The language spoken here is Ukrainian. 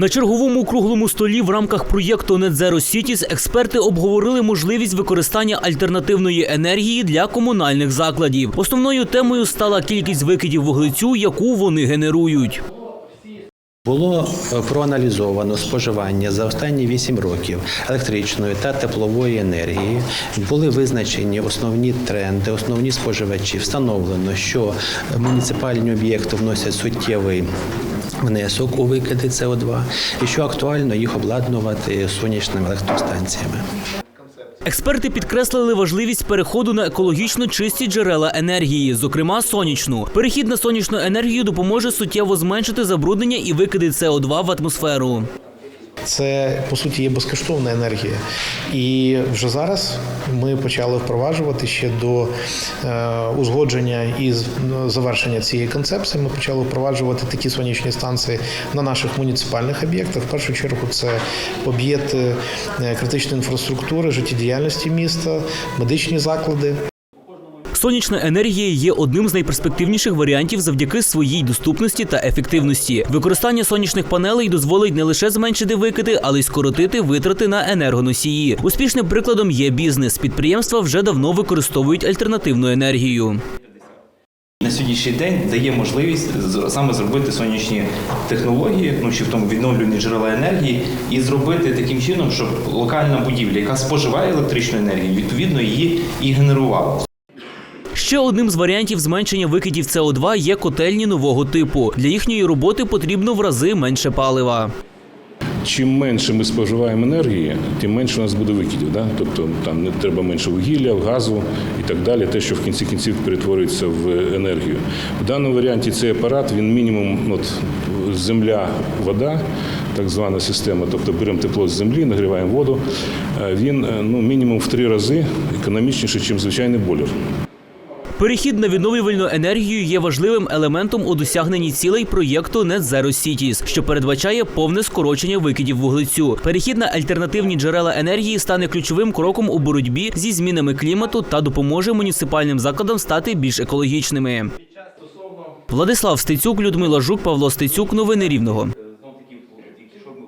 На черговому круглому столі в рамках проєкту Net Zero Cities експерти обговорили можливість використання альтернативної енергії для комунальних закладів. Основною темою стала кількість викидів вуглецю, яку вони генерують. Було е, проаналізовано споживання за останні 8 років електричної та теплової енергії. Були визначені основні тренди, основні споживачі. Встановлено, що муніципальні об'єкти вносять суттєвий внесок у викиди СО2 і що актуально їх обладнувати сонячними електростанціями. Експерти підкреслили важливість переходу на екологічно чисті джерела енергії, зокрема сонячну. Перехід на сонячну енергію допоможе суттєво зменшити забруднення і викиди СО2 в атмосферу. Це по суті є безкоштовна енергія, і вже зараз ми почали впроваджувати ще до е, узгодження і завершення цієї концепції. Ми почали впроваджувати такі сонячні станції на наших муніципальних об'єктах. В першу чергу це об'єкти е, критичної інфраструктури, життєдіяльності міста, медичні заклади. Сонячна енергія є одним з найперспективніших варіантів завдяки своїй доступності та ефективності. Використання сонячних панелей дозволить не лише зменшити викиди, але й скоротити витрати на енергоносії. Успішним прикладом є бізнес. Підприємства вже давно використовують альтернативну енергію. На сьогоднішній день дає можливість саме зробити сонячні технології, ну чи в тому відновлювані джерела енергії, і зробити таким чином, щоб локальна будівля, яка споживає електричну енергію, відповідно її і генерувала. Ще одним з варіантів зменшення викидів СО2 є котельні нового типу. Для їхньої роботи потрібно в рази менше палива. Чим менше ми споживаємо енергії, тим менше у нас буде викидів. Да? Тобто там не треба менше вугілля, газу і так далі, те, що в кінці кінців перетворюється в енергію. В даному варіанті цей апарат він мінімум от, земля, вода, так звана система, тобто беремо тепло з землі, нагріваємо воду. е, Він е, ну, мінімум в три рази економічніший, ніж звичайний бойлер. Перехід на відновлювальну енергію є важливим елементом у досягненні цілей проєкту Net Zero Cities, що передбачає повне скорочення викидів вуглецю. Перехід на альтернативні джерела енергії стане ключовим кроком у боротьбі зі змінами клімату та допоможе муніципальним закладам стати більш екологічними. Владислав Стецюк, Людмила Жук, Павло Стецюк. Новини Рівного.